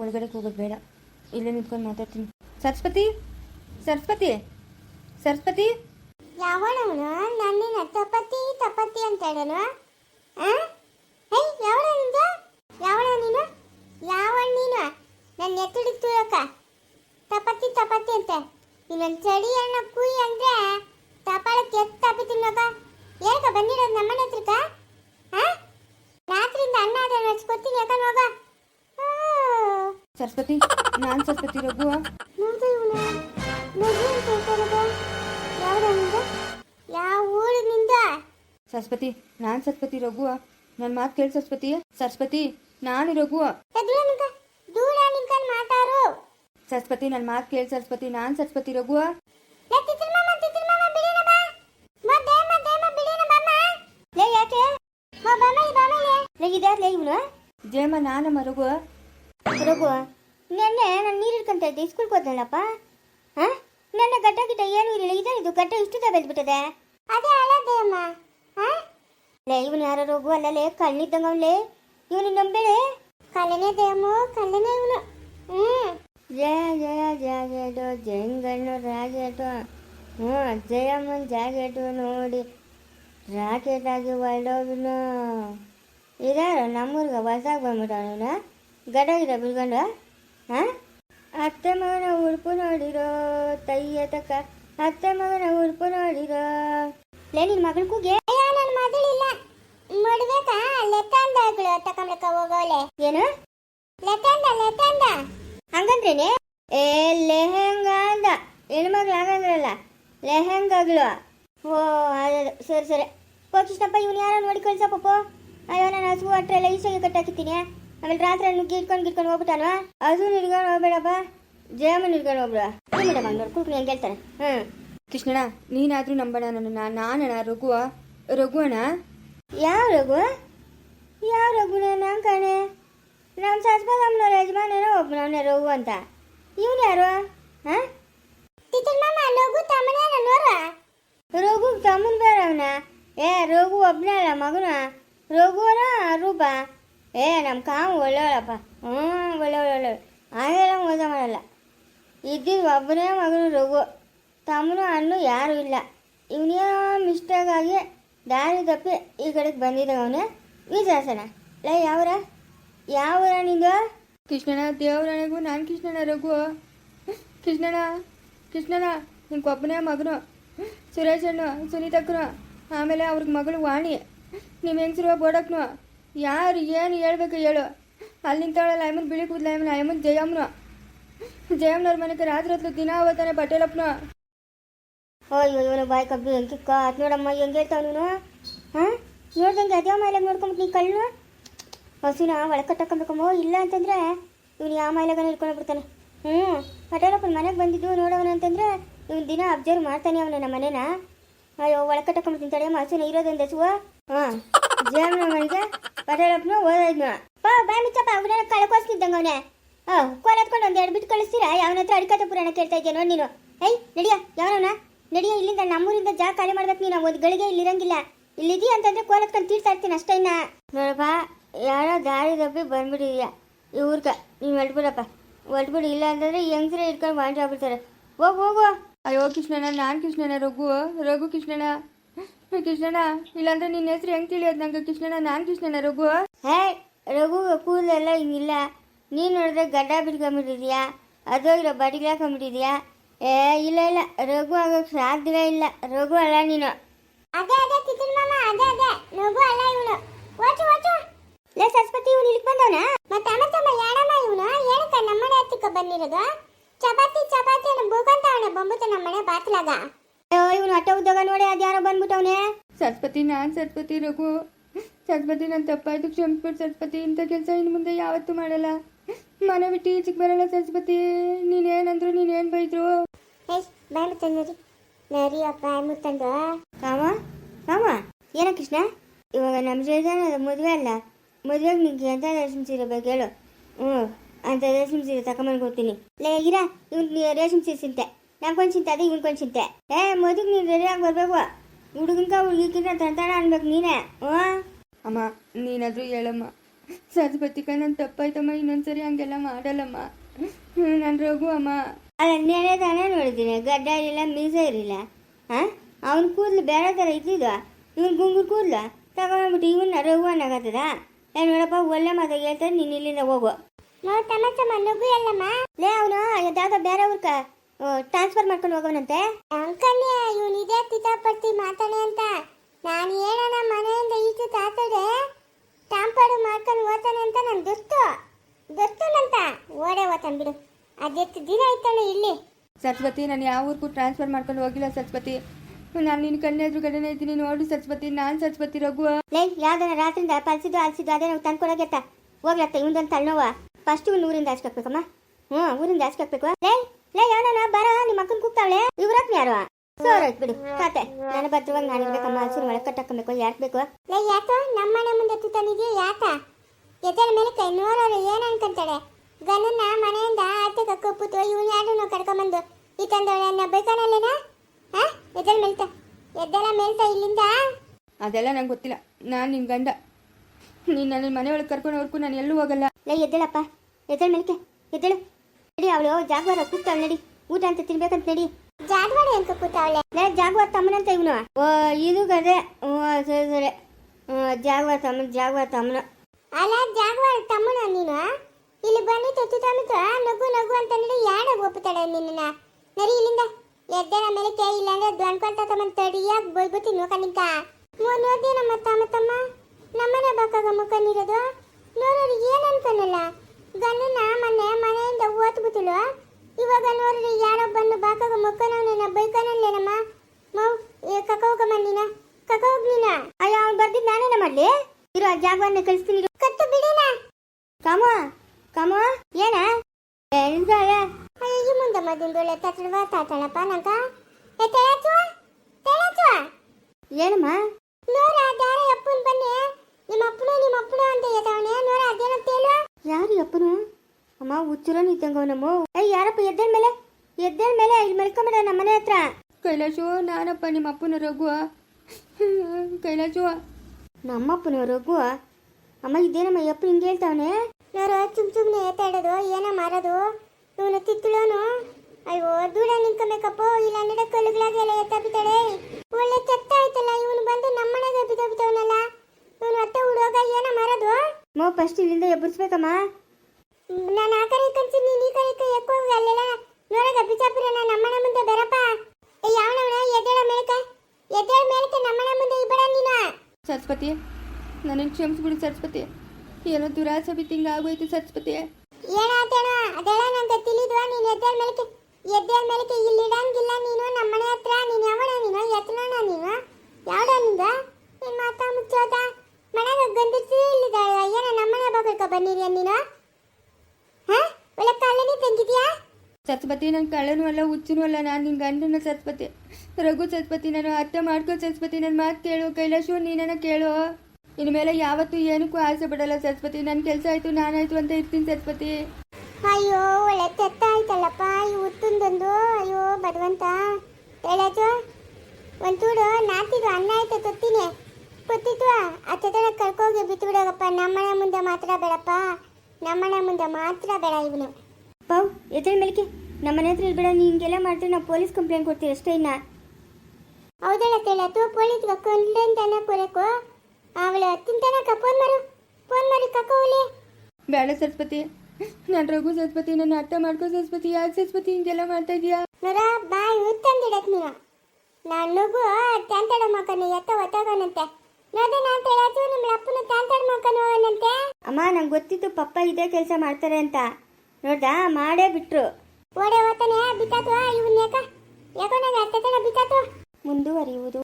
ಒಳಗಡೆ ಹೋಗೋದು ಬೇಡ. ಇಲ್ಲೇ ನಿಂತ್ಕೊಂಡು ಮಾತಾಡ್ತೀನಿ. ಸರಸ್ವತಿ? ಸರಸ್ವತಿ? ಸರಸ್ವತಿ? ಯಾವಳವನು ನನ್ನಿನ ತಪತಿ ತಪತಿ ಅಂತ ಹೇಳನು? ಹೇ, ಯಾವಳ ನಿಂದ? ಯಾವಳ ನೀನು? ಯಾವಳ ನೀನು? ನನ್ನ ಎತ್ತಡಿ ತುಳಕ ತಪತಿ ತಪತಿ ಅಂತ. ಇನ್ನೊಂದು ಚಳಿ ಅಣ್ಣ ಕುಯಿ ಅಂದ್ರೆ ತಪಾಳಕ್ಕೆ ಎತ್ತ ತಪ್ಪಿ ತಿನ್ನಕ ಏನಕ್ಕ ಬಂದಿರೋದು ನಮ್ಮನೆ ಹತ್ರಕ್ಕ? ರಾತ್ರಿಯಿಂದ ಅನ್ನ ಅದ ಹಚ್ಕೊತೀನಿ ಯಾಕಂದ್ರೆ ಹೋಗ ಸರಸ್ವತಿ, ನಾನು ಸರಸ್ವತಿ ರಘು ಯಾವ್ದನಿಂದ ಯಾವ ಊರಿನಿಂದ ಸರಸ್ವತಿ, ನಾನು ಸರಸ್ವತಿ ರಘು ನನ್ನ ಮಾತು ಕೇಳಿ ಸರಸ್ವತಿ. ಸರಸ್ವತಿ, ನಾನು ರಘು ದೂರ ಸರಸ್ವತಿ ನನ್ನ ಮಾತು ಕೇಳಿ ಸರಸ್ವತಿ, ನಾನು ಸರಸ್ವತಿ ರಘು ಜಯಮ್ಮ, ನಾನಮ್ಮ ರಘು ರಘು ನೆನ್ನೆ ನಾನು ನೀರು ಹಿಡ್ಕೊಂತ ಇದ್ದೆ ಸ್ಕೂಲ್ಗೆ ಹೋದ್ನಲ್ಲಪ್ಪ? ಹಾ? ನನ್ನ ಗಡ್ಡ ಗಿಡ್ಡ ಏನು ಇರಲಿಲ್ಲ ಇದೆ ಇದು ಗಡ್ಡ ಇಷ್ಟು ಬೆಳೆದ್ಬಿಟ್ಟದೆ? ಅದೇ ಅಳದೆ ಅಮ್ಮ. ಹಾ? ಲೇ ಇವನು ಯಾರೋ ರೋಗು ಅಲ್ಲಲೇ ಕಣ್ಣಿದ್ದಂಗ ಅವನ್ಲೇ. ಇವನು ನಂಬೇಳೆ ಕಲ್ಲನೆ ದೇಮು ಕಲ್ಲನೆ ಇವನು. ಹ್ಞೂ ಜಯ ಜಯ ಜಾಗೇಟು ಜಂಗಣ್ಣು ರಾಗೆಟು ಹ್ಞೂ ಜಯಮ್ಮನ ಜಾಗೇಟು ನೋಡಿ. ರಾಕೆಟ್ ಆಗಿ ಹೊರಡೋದನು ಇದಾರ ನಮ್ಮೂರ್ಗ ಹೊಸಾಗಿ ಬಂದ್ಬಿಟ್ಟವನ ಗಡ ಗಿಡ. ಬಿಡ್ಕೊಂಡು ಹಾಂ? ಅತ್ತೆ ಮಗನ ಉಡುಪು ನೋಡಿರೋ ತಯ್ಯ ತಕ್ಕ ಅತ್ತೆ ಮಗನ ಉಡುಪು ನೋಡಿರೋ. ಲೇ ನಿನ್ ಮಗನ ಕೂಗೆ. ಅಯ್ಯ ನನ್ನ ಮಗಳಿಲ್ಲ ಮಡ್ಬೇಕ? ಲೆತ್ತಂದಗಳು ತಕೊಂಡ್ಕ ಹೋಗೋಲೆ. ಏನು? ಲೆತ್ತಂದ ಲೆತ್ತಂದ ಹಂಗಂದ್ರೇನೆ? ಏ ಲೆಹೆಂಗ ಅಂದ ಹೆಣ್ಮಗ್ಳು ಹಂಗಂದ್ರಲ್ಲ. ಲೆಹೆಂಗಗಳು. ಓ ಅದ ಸರಿ ಸರಿ. ಪೋ ಕೃಷ್ಣಪ್ಪ ಇವನು ಯಾರೋ ನೋಡಿ ಕಳ್ಸಪ್ಪ ಅಯ್ಯೋ ನಾನು ಹಸು ಅಟ್ರೆಲ್ಲ ಈಸಾಗಿ ಕಟ್ಟಾಕಿದ್ದೀನಿ ಆಮೇಲೆ ರಾತ್ರಿ ನುಗ್ಗಿ ಇಟ್ಕೊಂಡು ಗಿಟ್ಕೊಂಡು ಹೋಗ್ಬಿಟ್ಟಾನು ಅದು ನಿಡ್ಕೊಂಡು ಹೋಗ್ಬೇಡಪ್ಪ. ಜಯಮ್ಮ ನಿಡ್ಕೊಂಡು ಹೋಗ್ಬಿಡ ಮೇಡಮ್ ಹೇಳ್ತಾರೆ ಹ್ಮ್ ಹೆಂಗೆ ಹೇಳ್ತಾನೆ ಹ್ಞೂ ಕೃಷ್ಣಣ್ಣ ನೀನಾದರೂ ನಂಬಣ ನನ್ನ ನಾನಣ್ಣ ರಘುವ ರಘು ಅಣ್ಣ ಯಾವ ರಘು ಯಾವ ರಘುನ ನಂಗೆ ಕಣೆ ನಮ್ಮ ಸಸ್ಬಗಮ್ಮನವ್ರ ಯಜಮಾನನೋ ಒಬ್ಬನವನೇ ರಘು ಅಂತ ಇವನು ಯಾರು ಹಾಂ ರಘು ತಮ್ಮನ್ ಬೇರೆ ಅವನ ಏ ರಘು ಒಬ್ಬನೇ ಅಲ್ಲ ಮಗನ ರಘುವನ ರೂಪ ಏ ನಮ್ಮ ಕಾವು ಒಳ್ಳೆಯವಳಪ್ಪ. ಹ್ಞೂ ಒಳ್ಳೆ ಒಳ್ಳೆ ಹಾಗೆಲ್ಲ ಮೋಸ ಮಾಡಲ್ಲ. ಇದ್ದಿದ್ದು ಒಬ್ಬನೇ ಮಗನು ರಘು. ತಮ್ಮನು ಅಣ್ಣು ಯಾರೂ ಇಲ್ಲ. ಇವನೇನೋ ಮಿಸ್ಟೇಕ್ ಆಗಿ ದಾರಿ ತಪ್ಪಿ ಈ ಕಡೆಗೆ ಬಂದಿದ್ದವನೇ ವಿಚಾರಿಸೋಣ. ಲೇ, ಯಾವ್ರ? ಯಾವೂರ ನಿಂದು? ಕೃಷ್ಣನ ದೇವರನಿಗೂ ನಾನು ಕೃಷ್ಣನ ರಘು. ಕೃಷ್ಣನ ಕೃಷ್ಣನ ನಿಮ್ಗೆ ಒಬ್ಬನೇ ಮಗನು. ಸುರೇಶ್ ಅಣ್ಣ, ಸುನೀತಕ್ಕನು. ಆಮೇಲೆ ಅವ್ರಿಗೆ ಮಗಳು ವಾಣಿ. ನಿಮ್ಮ ಹೆಂಗಸಿರುವ ಬೋಡಕ್ನು ಯಾರು ಏನು ಹೇಳ್ಬೇಕು ಹೇಳು. ಅಲ್ಲಿ ನಿಂತಾಳಲ್ಲ ಅಯ್ಯಮ್ಮನ ಬಿಳಿ ಕೂದಲ, ಅಯ್ಯಮ್ಮನ ಅಯ್ಯಮ್ಮನ ಜಯಮ್ಮನ. ಜಯಮ್ಮನವ್ರ ಮನೆಗೆ ರಾತ್ರಿ ಹೊತ್ತು ದಿನ ಹೋಗ್ತಾನೆ ಪಟೇಲಪ್ಪನ. ಅಯ್ಯೋ, ಇವನು ಬಾಯ್ ಕಬ್ಬಿ ಹೆಂಗೆ ಕಾತ್ ನೋಡಮ್ಮ, ಹೆಂಗೆ ಹೇಳ್ತಾವನು ಹಾಂ? ನೋಡ್ದಂಗೆ ಅದೇ ಮೇಲೆ ನೋಡ್ಕೊಂಬಿಟ್ಟು ನೀ ಕಳ್ಳು ಹಸುನ ಒಳಕ ಕಟ್ಟಕೊಂಬೇಕಮ್ಮ ಇಲ್ಲ ಅಂತಂದ್ರೆ ಇವನು ಯಾವ ಮೈಲಾಗನ ಇಟ್ಕೊಂಡು ಬಿಡ್ತಾನೆ ಹ್ಞೂ ಪಟೇಲಪ್ಪನ ಮನೆಗೆ ಬಂದಿದ್ದು ನೋಡೋಣ ಅಂತಂದ್ರೆ ಇವನು ದಿನ ಅಬ್ಸರ್ವ್ ಮಾಡ್ತಾನೆ ಅವನ ನಮ್ಮ ಮನೇನ. ಅಯ್ಯೋ ಒಳಗೆ ಕಟ್ಟಕೊಂಬಿಡ್ತೀನಿ ತಡೆಯಮ್ಮ ಹಸುನ ಇರೋದೊಂದು ಹಸುವ? ಹಾಂ ಜೇಮ್ನ ಮನೆಗೆ? ಪಟೇಲಪ್ಪನ ಓದಾಯ್ತು ಪಾ ಬಾ ಮಿತ್ತಪ್ಪ ಅವನ ಕಳ್ಕೊಸ್ತಿದ್ದಂಗೆ ಅವನೇ. ಹಾಂ ಕೋಲ್ ಎತ್ಕೊಂಡು ಒಂದು ಎರಡು ಬಿಟ್ಟು ಕಳಿಸ್ತೀರಾ? ಯಾವನ ಹತ್ರ ಅಡಿಕತೆ ಪುರಾಣ ಕೇಳ್ತಾ ಇದೆಯೋ ನೀನು. ಏಯ್, ನಡಿಯ, ಯಾವನವನ? ನಡಿಯ, ಇಲ್ಲಿಂದ ನಮ್ಮೂರಿಂದ ಜಾಗ ಖಾಲಿ ಮಾಡ್ಬೇಕು ನೀನು. ಒಂದು ಗಳಿಗೆ ಇಲ್ಲಿ ಇರಂಗಿಲ್ಲ. ಇಲ್ಲಿದೀಯ ಅಂತಂದ್ರೆ ಕೋಲ್ ಎತ್ಕೊಂಡು ತೀರ್ತಾ ಇರ್ತೀನಿ ಅಷ್ಟೇ ಇನ್ನ. ನೋಡಪ್ಪ, ಯಾರೋ ದಾರಿ ದಬ್ಬಿ ಬಂದ್ಬಿಟ್ಟಿದ್ಯಾ. ಈ ಊರ್ಗ, ನೀನು ಹೊಟ್ಬಿಡಪ್ಪ ಹೊಟ್ಬಿಡು ಇಲ್ಲ ಅಂತಂದ್ರೆ ಹೆಂಗ್ಸ್ರೆ ಇಟ್ಕೊಂಡು ಮಾಡಿ ಆಗ್ಬಿಡ್ತಾರೆ ಹೋಗು ಹೋಗು. ಅಯ್ಯೋ, ಕೃಷ್ಣಣ್ಣ, ನಾನು ಕೃಷ್ಣಣ್ಣ, ರಘು. ರಘು ಕೃಷ್ಣಣ್ಣ. ಕೃಷ್ಣಣ್ಣ ಇಲ್ಲಾಂದ್ರೆ ನಿನ್ನ ಹೆಸರು ಹೆಂಗ್ ತಿಳಿಯೋದು ನಂಗೆ? ಕೃಷ್ಣಣ್ಣ ನಾನು ಕೃಷ್ಣಣ್ಣ ರಘು. ಹೇ ರಘು ಕೂದಲೆಲ್ಲ ಹಿಂಗಿಲ್ಲ ನೀನು ನೋಡಿದ್ರೆ ಗಡ್ಡ ಬಿಟ್ಕೊಂಬಿಟ್ಟಿದ್ಯಾ? ಅದೋಗಿರೋ ಬಡಿಗೆ ಹಾಕೊಂಬಿಟ್ಟಿದ್ಯಾ ಏ ಇಲ್ಲ ಇಲ್ಲ. ರಘು ಆಗೋಕೆ ಸಾಧ್ಯವೇ ಇಲ್ಲ. ರಘು ಅಲ್ಲ ನೀನು. ಅದೇ ಅದೇ ಕಿಚನ್ ಮಾಮ ಅದೇ ಅದೇ. ರಘು ಅಲ್ಲ ಇವನು ವಾಚು ವಾಚು ಲೇ ಸರಸ್ವತಿ ಇವನು ಇಲ್ಲಿಗೆ ಬಂದವನ? ಮತ್ತೆ ಅಮ್ಮತ್ತಮ್ಮ ಯಾಡಮ್ಮ ಇವನು? ಏನಕ್ಕ ನಮ್ಮನೆ ಹತ್ತಿಕ್ಕ ಬಂದಿರೋದು? ಚಪಾತಿ ಚಪಾತಿ ಅನ್ನ ಭೂಕಂತಾವಣೆ ಬೊಂಬುತ್ತ ನಮ್ಮನೆ ಬಾತ್ಲಾಗ ಇವನು ಅಟ್ಟ ಉದ್ಯೋಗ ನೋಡಿ ಅದ್ಯಾರೋ ಬಂದ್ಬಿಟ್ಟವ್ನೆ. ಸರಸ್ವತಿ ನಾನು ಸರಸ್ವತಿ ರಘು. ಸರಸ್ವತಿ ನಾನು ತಪ್ಪಾಯ್ತು ಕ್ಷಮಿಸ್ಬಿಟ್ಟು ಸರಸ್ವತಿ. ಇಂಥ ಕೆಲಸ ಇನ್ನು ಮುಂದೆ ಯಾವತ್ತೂ ಮಾಡಲ್ಲ. ಮನೆ ಬಿಟ್ಟು ಈಚೆಗೆ ಬರಲ್ಲ ಸರಸ್ವತಿ. ನೀನೇನಂದ್ರು ನೀನೇನು ಬೈದ್ರು? ಬಾಯ್ ಮುತ್ತ ನರಿ. ಅಪ್ಪ ಮುತ್ತಂದು ಕಾಮ ಕಾಮ ಏನ ಕೃಷ್ಣ? ಇವಾಗ ನಮ್ಮ ಜೊತೆ ಮದುವೆ ಅಲ್ಲ. ಮದುವೆಗೆ ನಿಂಗೆ ಅಂತ ರೇಷ್ಮೆ ಸೀರೆ ಬೇಕು ಹೇಳು. ಹ್ಞೂ ಅಂತ ರೇಷ್ಮೆ ಸೀರೆ ತಗೊಂಬಂದು ಕೊಡ್ತೀನಿ. ಲೇ ಇರ ಇವ್ನು ರೇಷ್ಮೆ ಸೀರೆ ಚಿಂತೆ ನಂಗೊಂದು ಚಿಂತೆ ಅದೇ ಇವ್ನಿಗೊಂದು ಚಿಂತೆ ಏ ಮದುವೆ ನೀನು ರೆಡಿಯಾಗಿ ಬರಬೇಕು? ಹುಡುಗನ್ಕ ಹುಡುಗಿಕಿನ್ನ ತಂತಾಣ ಅನ್ಬೇಕು ನೀನೇ ಹ್ಞೂ? ಅಮ್ಮ ನೀನಾದರೂ ಹೇಳಮ್ಮ. ಸರಸ್ವತಿಕ ನನ್ನ ತಪ್ಪಾಯ್ತಮ್ಮ ಇನ್ನೊಂದ್ಸರಿ ಹಂಗೆಲ್ಲ ಮಾಡಲ್ಲಮ್ಮ. ನಾನು ರಘು ಅಮ್ಮ. ಅಲ್ಲ ನೆನೆ ತಾನೇ ನೋಡಿದ್ದೀನಿ. ಗಡ್ಡ ಇರಲಿಲ್ಲ ಮೀಸ ಇರಲಿಲ್ಲ. ಹಾಂ? ಅವ್ನ ಕೂದಲು ಬೇರೆ ಥರ ಇದ್ದಿದ್ದು ಇವ್ನು ಗುಂಗುರು ಕೂದಲು? ತಗೊಂಡ್ಬಿಟ್ಟು ಇವನ್ನ ರಘು ಅನ್ನಕತ್ತದ? ಏ ನೋಡಪ್ಪ ಒಳ್ಳೆ ಮಾತಾಗ ಹೇಳ್ತಾರೆ ನೀನು ಇಲ್ಲಿಂದ ಹೋಗು. ತಮ್ಮ ತಮ್ಮ ನುಗ್ಗು ಎಲ್ಲಮ್ಮ? ಲೇ ಅವನು ಯಾವ್ದೋ ಬೇರೆ ಊರ್ಕ? ಟ್ರಾನ್ಸ್ಫರ್ ಮಾಡ್ಕೊಂಡು ಹೋಗೋನಂತೆ ಅಂಕನ್ಯ ಇವನು ಇದೇ ತಿತಾಪಟ್ಟಿ ಮಾತಾಡೆ ಅಂತ. ನಾನು ಹೇಳೋಣ ಮನೆಯಿಂದ ಈಚೆ ತಾತಡೆ ಟಾಂಪಾಡು ಮಾಡ್ಕೊಂಡು ಓದ್ತಾನೆ ಅಂತ ನಾನು ದೊಸ್ತು. ದೊಸ್ತನಂತ ಓಡೇ ಓದ್ತಾನೆ ಬಿಡು. ಅದೆಷ್ಟು ದಿನ ಆಯ್ತಾಳೆ ಇಲ್ಲಿ? ಸರಸ್ವತಿ ನಾನು ಯಾವ ಊರಿಗೂ ಟ್ರಾನ್ಸ್ಫರ್ ಮಾಡ್ಕೊಂಡು ಹೋಗಿಲ್ಲ ಸರಸ್ವತಿ. ನಾನು ನಿನ್ನ ಕಣ್ಣೆ ಎದುರುಗಡೆನೇ ಇದ್ದೀನಿ. ನೋಡು ಸರಸ್ವತಿ ನಾನು ಸರಸ್ವತಿ ರಘು. ಲೈ ಯಾವ್ದನ ರಾತ್ರಿಂದ ಪಲ್ಸಿದ್ದು ಅಲ್ಸಿದ್ದು ಅದೇ ನಾವು ತಂದ್ಕೊಡೋಗೆತ್ತ ಹೋಗ್ಲತ್ತ ಇವನ್ದೊಂದು ತಲೆನೋವ ಫಸ್ಟ್ ಇವ್ನು ಊರಿಂದ ಹಾಸ್ಕೊಬೇಕಮ್ಮ ಹ್ಞೂ ಊರಿಂದ ಹಾಸ್ಕೊಬೇಕು ಲೇ ಲೇ ಯಾನನ ಬರ ನಿಮ್ಮ ಅಕ್ಕನ ಕೂಗ್ತಾವಳೆ? ಇವ್ರತ್ನ ಯಾರು? ಸೋರಾಯ್ತು ಬಿಡು. ತಾತೆ ನಾನು ಭದ್ರವಾಗಿ ನಾನು ಇರ್ಬೇಕಮ್ಮ ಹಸಿರು ಒಳಗೆ ಕಟ್ಟಕ್ಕಬೇಕು ಯಾಕೆ ಬೇಕು? ಲೇ ನಮ್ಮ ಮನೆ ಮುಂದೆ ತುತ್ತನಿದೆಯಾ ಯಾಕ? ಎದರ ಮೇಲೆ ಕೈ ನೋಡೋರು ಏನು ಅನ್ಕೊಂತಾಳೆ? ಗನನ್ನ ಮನೆಯಿಂದ ಆಟೆ ಕಕ್ಕೊಪ್ಪುತ್ತು ಇವನು ಯಾರನ್ನು ಕರ್ಕೊಂಬಂದು ಈ ತಂದವಳನ್ನ ಬೈಕಾನಲ್ಲೇನಾ ಹಾ? ಎದರ ಮೇಲ್ತ ಎದ್ದೆಲ್ಲ ಮೇಲ್ತ ಇಲ್ಲಿಂದ? ಅದೆಲ್ಲ ನಂಗೆ ಗೊತ್ತಿಲ್ಲ. ನಾನು ನಿನ್ನ ಗಂಡ. ನೀನು ನನ್ನ ಮನೆ ಒಳಗೆ ಕರ್ಕೊಂಡು ಹೋಗ್ಕು ನಾನು ಎಲ್ಲೂ ಹೋಗಲ್ಲ. ಲೇ ಎದ್ದೇಳಪ್ಪ. ಎದ್ದೇಳ ಮೇಲಕ್ಕೆ ಎದ್ದೇಳು. ನಡಿ ಅವಳು ಜಾಗ್ವಾರ ಕೂಗ್ತಾವಳು ನಡಿ. ಊಟ ಅಂತ ತಿನ್ಬೇಕಂತ ನಡಿ. ಜಾಡ್ವಾಡಿ ಅಂತ ಕೂತಾವಳೆ. ಲೇ ಜಾಗ್ವಾರ ತಮ್ಮನಂತ ಇವನು. ಓ ಇದು ಗದೆ ಓ ಸರಿ ಸರಿ. ಹ್ಞೂ ಜಾಗ್ವಾರ ತಮ್ಮನ ಜಾಗ್ವಾರ್ ತಮ್ಮನ. ಅಲ್ಲ ಜಾಗ್ವಾರ ತಮ್ಮನ ನೀನು? ಇಲ್ಲಿ ಬನ್ನಿ ತೊತ್ತು ತಮ್ಮಿತು ನಗು ನಗು ಅಂತ ನಡಿ ಯಾಡ ಒಪ್ಪುತ್ತಾಳೆ ನಿನ್ನ ನರಿ ಇಲ್ಲಿಂದ. ಎದ್ದರ ಮೇಲೆ ಕೈ ಇಲ್ಲಾಂದ್ರೆ ದ್ವನ್ಕೊಳ್ತಾ ತಮ್ಮನ ತಡಿಯಾಗಿ ಬೈಬತ್ತಿ ನೋಕನಿಕ ಮೂರು ನೋಡ್ದಿ ನಮ್ಮ ತಮ್ಮ ತಮ್ಮ. ನಮ್ಮನೆ ಬಾಕಾಗ ಮುಖನಿರೋದು ನೋಡೋರು ಏನು ಅನ್ಕೊನಲ್ಲ ಗಂಡನ ಇವಾಗ ನೋಡ್ರಿ ಯಾರೋ ಬಂದು ಬಾಕಾಗ ಮುಖನವನ ಬೈಕನಲ್ಲೇನಮ್ಮ ಮೌ? ಏ ಕಕ್ಕ ಹೋಗಮ್ಮ ನೀನ? ಕಕ್ಕ ಹೋಗ್ ನೀನ? ಅಯ್ಯ, ಅವ್ನು ಬರ್ದಿದ್ದು ನಾನೇನ ಮಾಡ್ಲಿ? ಇರೋ ಜಾಗವನ್ನ ಕಳಿಸ್ತೀನಿ ಕತ್ತ ಬಿಡಿನ? ಕಾಮ ಕಾಮ, ಏನ? ಎಂತಾಳೆ ಅಯ್ಯ ಮುಂದೆ ಮದಿಂದೊಳ್ಳೆ ತಟ್ಟಡವ ತಾತಣಪ್ಪ ನಂಕ ಏ ಏನಮ್ಮ? ನೋರ ದಾರ ಅಪ್ಪನ್ ಬನ್ನಿ. ನಿಮ್ಮ ಅಪ್ಪನು ನಿಮ್ಮ ಅಪ್ಪನು ಅಂತ ಹೇಳ್ತಾವನೆ. ನೋರ ಅದೇನಂತ ಹೇಳು. ಯಾರು ಅಪ್ಪನು? ಅಮ್ಮ ಹುಚ್ಚುರನ್ ಇದ್ದಂಗ ಏ ಏಯ್ ಯಾರಪ್ಪ ಎದ್ದೇಳ ಮೇಲೆ? ಎದ್ದೇಳ ಮೇಲೆ? ಇಲ್ಲಿ ಮಲ್ಕೊಂಬಿಡ ನಮ್ಮ ಮನೆ ಹತ್ರ. ಕೈಲಾಶು ನಾನಪ್ಪ ನಿಮ್ಮ ಅಪ್ಪನ ರಘು ಕೈಲಾಶು. ನಮ್ಮಪ್ಪನ ರಘು ಅಮ್ಮ ಇದೇನಮ್ಮ ಯಪ್ಪ ಹಿಂಗೆ ಹೇಳ್ತಾವನೆ? ನೋರ ಚುಮ್ ಚುಮ್ನೆ ಏತಾಡೋದು ಏನ ಮಾರೋದು? ಇವನು ತಿತ್ತಳೋನು. ಅಯ್ಯೋ ದೂರ ನಿಂತ್ಕೊಬೇಕಪ್ಪ ಇಲ್ಲ ನಡೆ ಕಲ್ಲುಗಳಾಗೆಲ್ಲ ಎತ್ತ ಬಿದ್ದಾಳೆ ಒಳ್ಳೆ ಕೆತ್ತ ಆಯ್ತಲ್ಲ ಇವನು ಬಂದು ನಮ್ಮನೆಗೆ ಮನೆಗೆ ಬಿದ್ದವನಲ್ಲ ಇವನು ಅತ್ತೆ ಹುಡುಗ ಏನ ಮಾರೋದು? ಮೋ ಫಸ್ಟ್ ಇಲ್ಲಿಂದ ಎಬ್ಬರಿಸ್ಬೇಕಮ್ಮ. ನಾನು ಆ ಕಡೆ ಕಂಚಿ ನೀನು ಈ ಕಡೆ ಕೈ ಎಕ್ಕು ಅಲ್ಲೆಲ್ಲ ನೋಡಗ ಬಿಚಾಪುರ ನಮ್ಮನೆ ಮುಂದೆ ಬರಪ್ಪ. ಏ ಯಾವನವನ? ಎದ್ದೇಳ ಮೇಲಕ ಎದ್ದೇಳ ಮೇಲಕ ನಮ್ಮನೆ ಮುಂದೆ ಇಬ್ಬಡ ನೀನು. ಸರಸ್ವತಿ ನನಗೆ ಕ್ಷಮಿಸ್ಬಿಡು ಸರಸ್ವತಿ. ಏನೋ ದುರಾಸೆ ಹಿಂಗೆ ಆಗೋಯ್ತು ಸರಸ್ವತಿ. ಏನಾತೇಣ ಅದೆಲ್ಲ ನಂಗೆ ತಿಳಿದ್ವ? ನೀನು ಎದ್ದೇಳ ಮೇಲಕ ಎದ್ದೇಳ ಮೇಲ್ಕ ಇಲ್ಲಿ ಇಡಂಗಿಲ್ಲ ನೀನು ನಮ್ಮನೆ ಹತ್ರ. ನೀನು ಯಾವಣ ನೀನು? ಎತ್ತನೋಣ ನೀನು? ಯಾವಡ ನಿಂದ? ನಿನ್ ಮಾತಾ ಮುಚ್ಚೋದ? ಮನೆಗೆ ಗಂಧಿಸಿ ಇಲ್ಲಿದ ಏನ ನಮ್ಮನೆ ಬಾಗಲ್ಕ ಬನ್ನಿದ್ಯಾ ನೀನು? ಒಳ್ಳೆ ಕಾಲನಿ ತಂಗಿದ್ಯಾ? ಸತ್ಪತಿ ನನ್ನ ಕಳ್ಳನೂ ಅಲ್ಲ ಹುಚ್ಚನೂ ಅಲ್ಲ. ನಾನು ನಿನ್ನ ಗಂಡನ ಸತ್ಪತಿ ರಘು ಸತ್ಪತಿ ನಾನು ಅರ್ಥ ಮಾಡ್ಕೋ ಸತ್ಪತಿ ನನ್ನ ಮಾತು ಕೇಳು ಕೈಲಾಶು ನೀನನ್ನ ಕೇಳು. ಇನ್ನು ಮೇಲೆ ಯಾವತ್ತೂ ಏನಕ್ಕೂ ಆಸೆ ಪಡಲ್ಲ ಸತ್ಪತಿ. ನನ್ನ ಕೆಲಸ ಆಯಿತು ನಾನಾಯ್ತು ಅಂತ ಇರ್ತೀನಿ ಸತ್ಪತಿ. ಅಯ್ಯೋ ಒಳ್ಳೆ ತೆತ್ತ ಆಯ್ತಲ್ಲಪ್ಪ. ಈ ಹುತ್ತಂದೊಂದು ಅಯ್ಯೋ ಭಗವಂತ. ಒಂದು ಒಂಚೂರು ನಾತಿದು ಅನ್ನ ಆಯ್ತು ತೊತ್ತೀನಿ ಗೊತ್ತಿತ್ತು ಅತ್ತದನ ಕರ್ಕೋಗಿ ಬಿತ್ತು ಬಿಡೋಗಪ್ಪ. ನಮ್ಮನೆ ಮುಂದೆ ಮಾತ್ರ ಬೇಡಪ್ಪ. ನಮ್ಮನೆ ಮುಂದೆ ಮಾತ್ರ ಬೇಡ ಇವನು. ಪಾವ್ ಎದ್ದೇಳ ಮೇಲಕ್ಕೆ. ನಮ್ಮನೆ ಹತ್ರ ಇಲ್ಬೇಡ ನೀ ಹಿಂಗೆಲ್ಲ ಮಾಡಿದ್ರೆ ನಾವು ಪೊಲೀಸ್ ಕಂಪ್ಲೇಂಟ್ ಕೊಡ್ತೀವಿ ಅಷ್ಟೇ ಇನ್ನ. ಹೌದಲ್ಲ ಕೇಳತ್ತು ಪೊಲೀಸ್ಗೆ ಕೊಂಡ್ಲೇಂತಾನೆ ಕೊರಕು. ಅವಳು ತಿಂತಾನಕ್ಕ ಫೋನ್ ಮಾಡು ಫೋನ್ ಮಾಡಿ ಕಕ್ಕೋಲಿ ಬೇಡ ಸರಸ್ವತಿ. ನಾನು ರಘು ಸರಸ್ವತಿ ನನ್ನ ಅರ್ಥ ಮಾಡ್ಕೋ ಸರಸ್ವತಿ ಯಾಕೆ ಸರಸ್ವತಿ ಹಿಂಗೆಲ್ಲ ಮಾಡ್ತಾ ಇದೀಯಾ? ನೋಡ ಬಾಯಿ ಉತ್ತಂದಿಡಕ್ ನೀನು. ನನಗೂ ತಾಂತಾಡ ಮಕ್ಕನ ಎತ್ತ ಒತ್ತಾಗನಂತೆ. ನೋಡ ನಾನು ಹೇಳತ್ತು ನಿಮ್ಮ ಅಪ್ಪನ ತಾಂತಾಡ ಅವನಂತೆ ಅಮ್ಮ ನಂಗೆ ಗೊತ್ತಿತ್ತು ಪಪ್ಪ ಇದೇ ಕೆಲಸ ಮಾಡ್ತಾರೆ ಅಂತ. ನೋಡ್ದಾ ಮಾಡೇ ಬಿಟ್ರು. ಓಡೆ ಓತಾನೆ ಬಿತ್ತಾತು ಇವನ್ ಯಾಕ? ಯಾಕೋ ನಂಗೆ ಅರ್ಥ ಬಿತ್ತಾತು ಮುಂದುವರಿಯುವುದು.